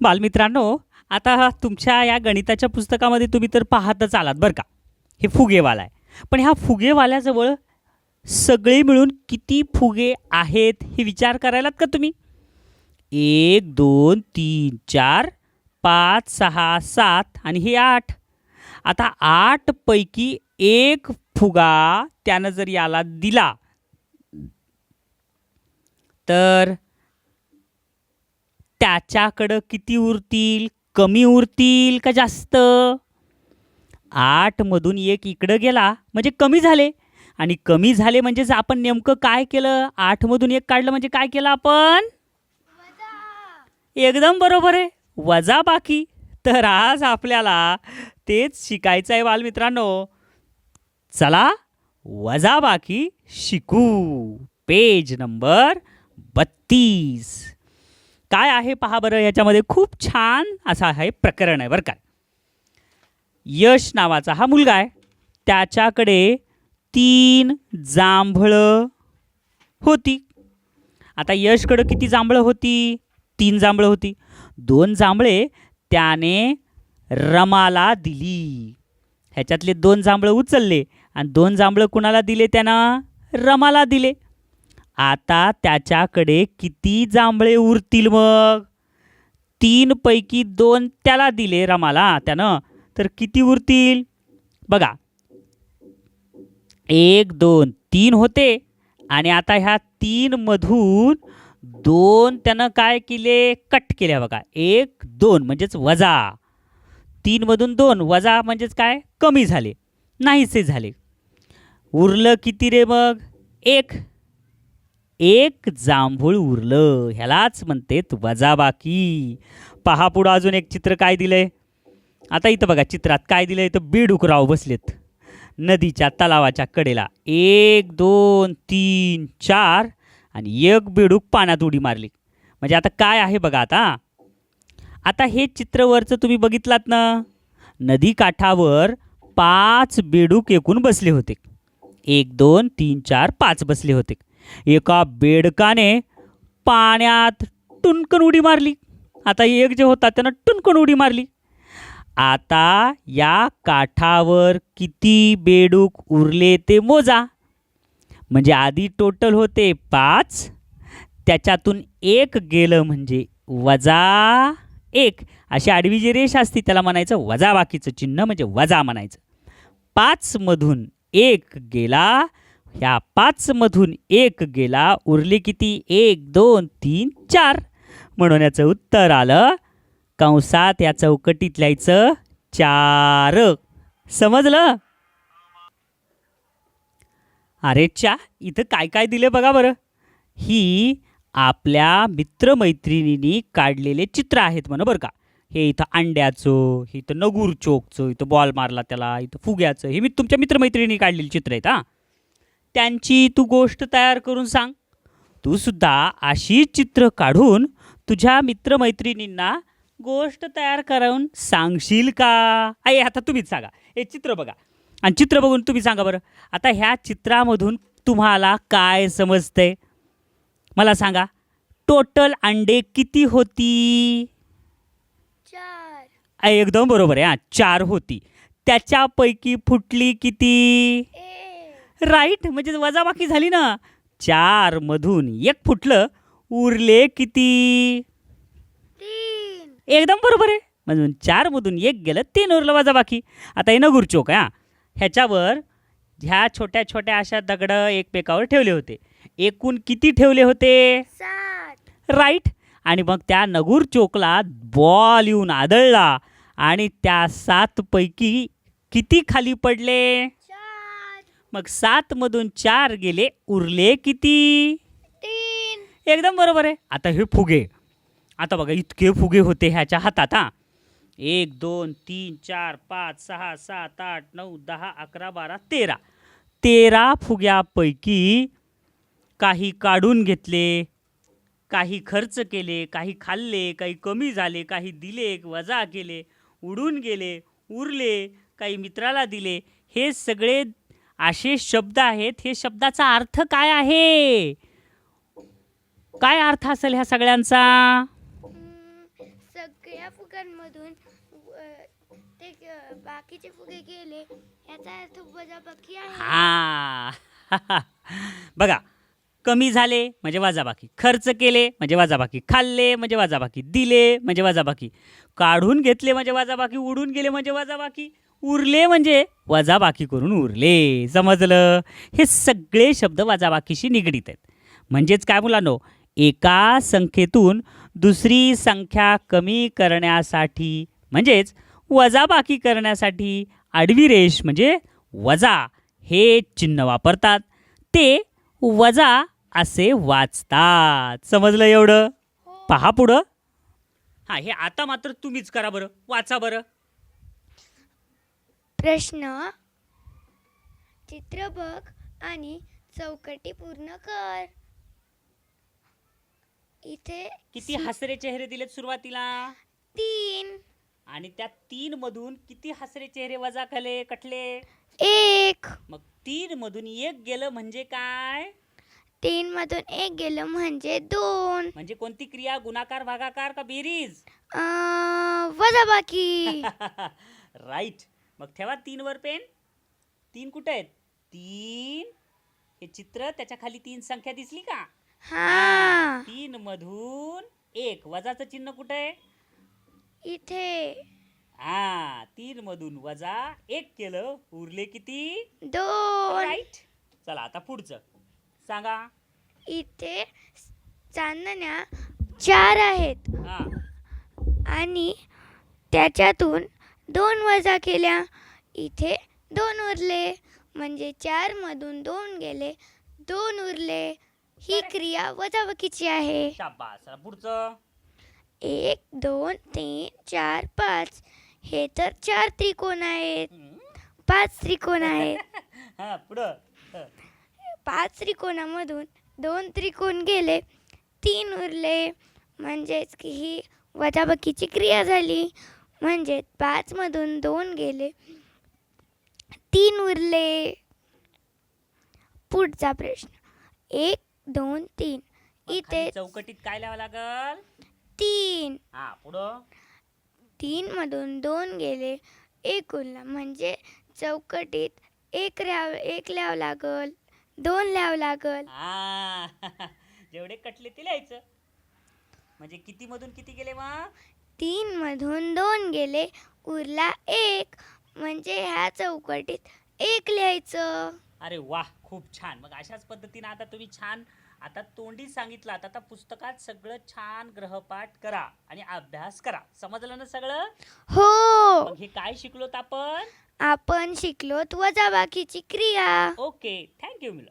बालमित्रांनो आता तुमच्या या गणिताच्या पुस्तकामध्ये तुम्ही तर पाहतच आलात बरं का? हे फुगेवाला आहे. पण ह्या फुगेवाल्याजवळ सगळे मिळून किती फुगे आहेत हे विचार करायलात का तुम्ही? एक दोन तीन चार पाच सहा सात आणि हे आठ. आता आठपैकी एक फुगा त्यानं जर याला दिला तर त्याच्याकडं किती उरतील? कमी उरतील का जास्त? आठमधून एक इकडं गेला म्हणजे कमी झाले. आणि कमी झाले म्हणजेच आपण नेमकं काय केलं? आठमधून एक काढलं म्हणजे काय केलं आपण? एकदम बरोबर आहे. वजा बाकी. तर आज आपल्याला तेच शिकायचं आहे बालमित्रांनो. चला वजा बाकी शिकू. पेज नंबर बत्तीस. काय आहे पहा बरं याच्यामध्ये खूप छान असा हे प्रकरण आहे बरं का. यश नावाचा हा मुलगा आहे. त्याच्याकडे तीन जांभळं होती. आता यशकडं किती जांभळं होती? तीन जांभळं होती. दोन जांभळे त्याने रमाला दिली. ह्याच्यातले दोन जांभळं उचलले आणि दोन जांभळं कुणाला दिले? त्यानं रमाला दिले. आता त्याच्याकडे किती जांभळे उरतील मग? तीन पैकी दोन त्याला दिले रमाला त्यानं. तर किती उरतील? बघा. एक दोन तीन होते. आणि आता ह्या तीन मधून दोन त्यानं काय केले? कट केल्या बघा. एक दोन म्हणजेच वजा. तीनमधून दोन वजा म्हणजेच काय? कमी झाले. नाहीसे झाले. उरलं किती रे मग? एक. एक जांभूळ उरलं. ह्यालाच म्हणते वजाबाकी. पहा पुढं अजून एक चित्र काय दिलंय? आता इथं बघा चित्रात काय दिलंय? इथं बेडुकराव बसलेत. नदीच्या तलावाच्या कडेला. एक दोन तीन चार आणि एक बेडूक पाण्यात उडी मारली. म्हणजे आता काय आहे बघा आता? आता हे चित्रवरचं तुम्ही बघितलात ना? नदी काठावर पाच बेडूक एकूण बसले होते. एक दोन तीन चार पाच बसले होते. एका बेडकाने पाण्यात टुनकन उडी मारली. आता एक जे होता त्यानं टुनकन उडी मारली. आता या काठावर किती बेडूक उरले ते मोजा. म्हणजे आधी टोटल होते पाच त्याच्यातून एक गेलं म्हणजे वजा एक. अशी आडवी जी रेष असती त्याला म्हणायचं वजा बाकीचं चिन्ह म्हणजे वजा म्हणायचं. पाचमधून एक गेला ह्या पाचमधून एक गेला उरले किती? एक दोन तीन चार. म्हणून याचं उत्तर आलं कंसात या चौकटीत लिहायचं चार. समजलं? अरे च्या इथं काय काय दिले बघा बरं. ही आपल्या मित्रमैत्रिणींनी काढलेले चित्र आहेत म्हणा बरं का. हे इथं अंड्याचं हे इथं नगूर चोकचं इथं बॉल मारला त्याला इथं फुग्याचं हे मी तुमच्या मित्रमैत्रिणी काढलेली चित्र आहेत हां. त्यांची तू गोष्ट तयार करून सांग. तू सुद्धा अशी चित्र काढून तुझ्या मित्रमैत्रिणींना गोष्ट तयार करून सांगशील का? आई आता तुम्हीच सांगा. हे चित्र बघा. आणि चित्र बघून तुम्ही सांगा बरं. आता ह्या चित्रामधून तुम्हाला काय समजतंय? मला सांगा. टोटल अंडे किती होती? एकदम बरोबर आहे हां. चार होती. त्याच्यापैकी फुटली किती? राईट म्हणजे वजाबाकी झाली ना. चार मधून एक फुटलं उरले किती? एकदम बरोबर आहे. म्हणून चार मधून एक गेलं तीन उरलं वजाबाकी. आता हे नगुर चौक आहे हा. ह्याच्यावर ह्या छोट्या छोट्या अशा दगडं एकमेकावर ठेवले होते. एकूण किती ठेवले होते? सात. राईट. आणि मग त्या नगूर चोकला बॉल येऊन आदळला आणि त्या सातपैकी किती खाली पडले? मग सातमधून चार गेले उरले किती? तीन. एकदम बरोबर आहे. आता हे फुगे. आता बघा इतके फुगे होते ह्याच्या हातात हा. एक दोन तीन चार पाच सहा सात आठ नऊ दहा अकरा बारा तेरा. तेरा फुग्यापैकी काही काढून घेतले काही खर्च केले काही खाल्ले काही कमी झाले काही दिले वजा केले उडून गेले उरले काही मित्राला दिले. हे सगळे असे शब्द आहेत हे शब्दाचा अर्थ काय आहे? काय अर्थ असेल ह्या सगळ्यांचा? हम्म, सगळे फुग्यांमधून अ, ते बाकीचे फुगे गेले याचा अर्थ वजाबाकी आहे. हा. बघा कमी झाले म्हणजे वाजाबाकी खर्च केले म्हणजे वाजाबाकी खाल्ले म्हणजे वाजाबाकी दिले म्हणजे वाजाबाकी काढून घेतले म्हणजे वाजाबाकी उडून गेले म्हणजे वाजाबाकी उरले म्हणजे वजाबाकी करून उरले. समजलं? हे सगळे शब्द वाजाबाकीशी निगडीत आहेत. म्हणजेच काय मुलांनो? एका संख्येतून दुसरी संख्या कमी करण्यासाठी म्हणजेच वजाबाकी करण्यासाठी आडवी रेष म्हणजे वजा हे चिन्ह वापरतात. ते वजा असे वाचतात. समजलं एवढं? हो. पहा पुढं. हां हे आता मात्र तुम्हीच करा बरं. वाचा बरं. प्रश्न. चित्र बघ आणि चौकटी पूर्ण कर. इथे किती हसरे चेहरे दिलेत सुरुवातीला? तीन. आणि त्या तीन मधून किती हसरे चेहरे वजा खाले कटले? एक. मग तीन मधून एक गेलं म्हणजे काय? तीन मधून एक गेलं म्हणजे दोन. म्हणजे कोणती क्रिया? गुणाकार भागाकार का बेरीज? अं, वजाबाकी. राईट मग ठेवा तीन वर पेन. तीन कुठे आहेत? तीन. हे चित्र त्याच्याखाली तीन संख्या दिसली का? हा. तीन मधून एक. वजाचं चिन्ह कुठे आहे? इथे. हा. तीन मधून वजा एक केलं. उरले किती? दोन. राईट. चला आता पुढचं. सांगा. इथे चांदण्या चार आहेत. हा. आणि त्याच्यातून दोन वजा केल्या. इथे दोन उरले. म्हणजे चार मधून दोन गेले. दोन उरले. ही क्रिया वजाबाकीची आहे. शाबास. चला पुढचं. एक दोन तीन चार पाच. हे तर चार त्रिकोण आहेत. हम्म. पाच त्रिकोण आहेत. हा पुढं. हं. पाच त्रिकोणामधून दोन त्रिकोण गेले. तीन उरले. म्हणजेच की ही वजाबाकीची क्रिया झाली. म्हणजे पाचमधून दोन गेले. तीन उरले. पुढचा प्रश्न. एक दोन तीन. इथे चौकटीत काय लिहावं लागल? तीन. हा पुढं. तीन मधून दोन गेले. एक उरला. म्हणजे चौकटीत एक लिहाव एक लिहावं लागल. दोन लिहावं लागल. हा. जेवढे कटले ते लिहायचं. म्हणजे किती मधून किती गेले मग? तीन मधून दोन गेले. उरला एक. म्हणजे ह्या चौकटीत एक लिहायचं. अरे वा खूप छान. मग अशाच पद्धतीने आता तुम्ही छान आता तोंडी सांगितलं आता पुस्तकात सगळं छान ग्रहपाठ करा आणि अभ्यास करा. समजलं ना सगळं? हो. मग हे काय शिकलोत आपण? आपण शिकलो वजाबाकीची क्रिया. ओके थँक्यू मुलं